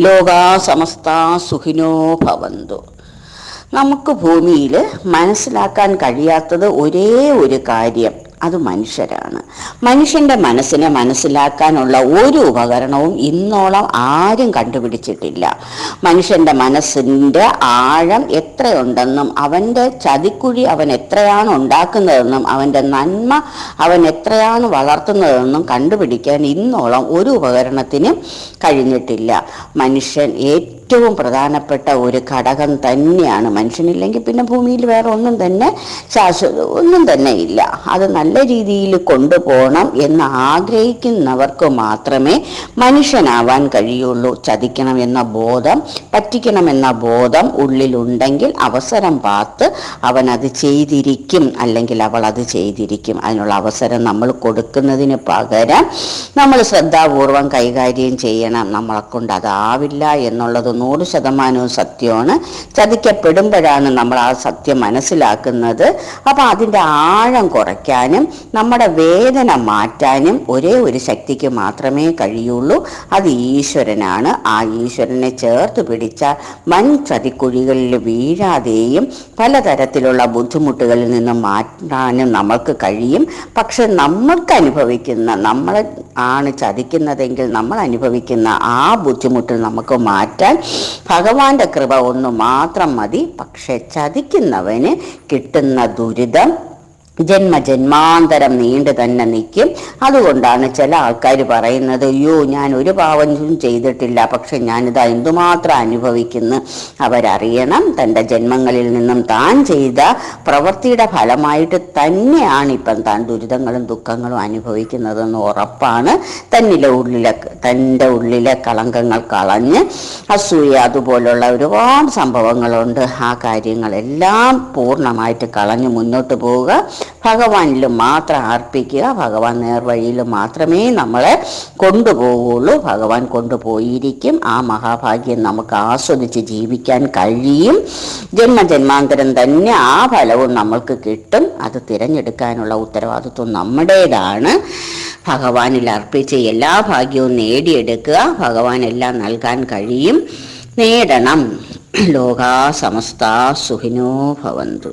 ലോകാ സമസ്ത സുഖിനോ ഭവന്തു. നമുക്ക് ഭൂമിയിൽ മനസ്സിലാക്കാൻ കഴിയാത്തത് ഒരേ ഒരു കാര്യം. അത് മനുഷ്യരാണ്. മനുഷ്യന്റെ മനസ്സിനെ മനസ്സിലാക്കാനുള്ള ഒരു ഉപകരണവും ഇന്നോളം ആരും കണ്ടുപിടിച്ചിട്ടില്ല. മനുഷ്യന്റെ മനസ്സിന്റെ ആഴം എത്രയുണ്ടെന്നും അവന്റെ ചതിക്കുഴി അവൻ എത്രയാണ് ഉണ്ടാക്കുന്നതെന്നും അവന്റെ നന്മ അവൻ എത്രയാണ് വളർത്തുന്നതെന്നും കണ്ടുപിടിക്കാൻ ഇന്നോളം ഒരു ഉപകരണത്തിനും കഴിഞ്ഞിട്ടില്ല. മനുഷ്യൻ ഏറ്റവും പ്രധാനപ്പെട്ട ഒരു ഘടകം തന്നെയാണ് മനുഷ്യനില്ലെങ്കിൽ പിന്നെ ഭൂമിയിൽ വേറെ ഒന്നും തന്നെ ശാശ്വത ഒന്നും തന്നെ ഇല്ല. അത് നല്ല രീതിയിൽ കൊണ്ടുപോകണം എന്ന് ആഗ്രഹിക്കുന്നവർക്ക് മാത്രമേ മനുഷ്യനാവാൻ കഴിയുള്ളൂ. ചതിക്കണം എന്ന ബോധം പറ്റിക്കണമെന്ന ബോധം ഉള്ളിലുണ്ടെങ്കിൽ അവസരം പാത്ത് അവൻ അത് ചെയ്തിരിക്കും അല്ലെങ്കിൽ അവൾ അത് ചെയ്തിരിക്കും. അതിനുള്ള അവസരം നമ്മൾ കൊടുക്കുന്നതിന് പകരം നമ്മൾ ശ്രദ്ധാപൂർവം കൈകാര്യം ചെയ്യണം. നമ്മളെ കൊണ്ട് അതാവില്ല എന്നുള്ളത് നൂറ് ശതമാനവും സത്യമാണ്. ചതിക്കപ്പെടുമ്പോഴാണ് നമ്മൾ ആ സത്യം മനസ്സിലാക്കുന്നത്. അപ്പം അതിന്റെ ആഴം കുറയ്ക്കാനും നമ്മുടെ വേദന മാറ്റാനും ഒരേ ഒരു ശക്തിക്ക് മാത്രമേ കഴിയുള്ളൂ. അത് ഈശ്വരനാണ്. ആ ഈശ്വരനെ ചേർത്ത് പിടിച്ച വൻ ചതിക്കുഴികളിൽ വീഴാതെയും പലതരത്തിലുള്ള ബുദ്ധിമുട്ടുകളിൽ നിന്നും മാറ്റാനും നമ്മൾക്ക് കഴിയും. പക്ഷെ നമ്മൾക്ക് അനുഭവിക്കുന്ന നമ്മൾ ആണ് ചതിക്കുന്നതെങ്കിൽ നമ്മൾ അനുഭവിക്കുന്ന ആ ബുദ്ധിമുട്ടിൽ നമുക്ക് മാറ്റാൻ ഭഗവാന്റെ കൃപ ഒന്ന് മാത്രം മതി. പക്ഷെ ചതിക്കുന്നവന് കിട്ടുന്ന ദുരിതം ജന്മജന്മാന്തരം നീണ്ടു തന്നെ നിൽക്കും. അതുകൊണ്ടാണ് ചില ആൾക്കാർ പറയുന്നത് അയ്യോ ഞാൻ ഒരു പാവം ചെയ്തിട്ടില്ല. പക്ഷെ ഞാനിത് എന്തുമാത്രം അനുഭവിക്കുന്നു? അവരറിയണം. തന്റെ ജന്മങ്ങളിൽ നിന്നും താൻ ചെയ്ത പ്രവൃത്തിയുടെ ഫലമായിട്ട് തന്നെയാണ് ഇപ്പം താൻ ദുരിതങ്ങളും ദുഃഖങ്ങളും അനുഭവിക്കുന്നതെന്ന് ഉറപ്പാണ്. തന്നിലെ ഉള്ളിലെ തന്റെ ഉള്ളിലെ കളങ്കങ്ങൾ കളഞ്ഞ് അസൂയ അതുപോലുള്ള ഒരുപാട് സംഭവങ്ങളുണ്ട്. ആ കാര്യങ്ങളെല്ലാം പൂർണമായിട്ട് കളഞ്ഞ് മുന്നോട്ട് പോവുക. ഭഗവാനിൽ മാത്രം അർപ്പിക്കുക ഭഗവാൻ നേർവഴിയിൽ മാത്രമേ നമ്മളെ കൊണ്ടുപോകുള്ളൂ ഭഗവാൻ കൊണ്ടുപോയിരിക്കും. ആ മഹാഭാഗ്യം നമുക്ക് ആസ്വദിച്ച് ജീവിക്കാൻ കഴിയും. ജന്മജന്മാന്തരം തന്നെ ആ ഫലവും നമ്മൾക്ക് കിട്ടും. അത് തിരഞ്ഞെടുക്കാനുള്ള ഉത്തരവാദിത്വം നമ്മുടേതാണ്. ഭഗവാനിൽ അർപ്പിച്ച് എല്ലാ ഭാഗ്യവും നേടിയെടുക്കുക. ഭഗവാൻ എല്ലാം നൽകാൻ കഴിയും. നേടണം. ലോകാ സമസ്ത സുഖിനോ ഭവന്തു.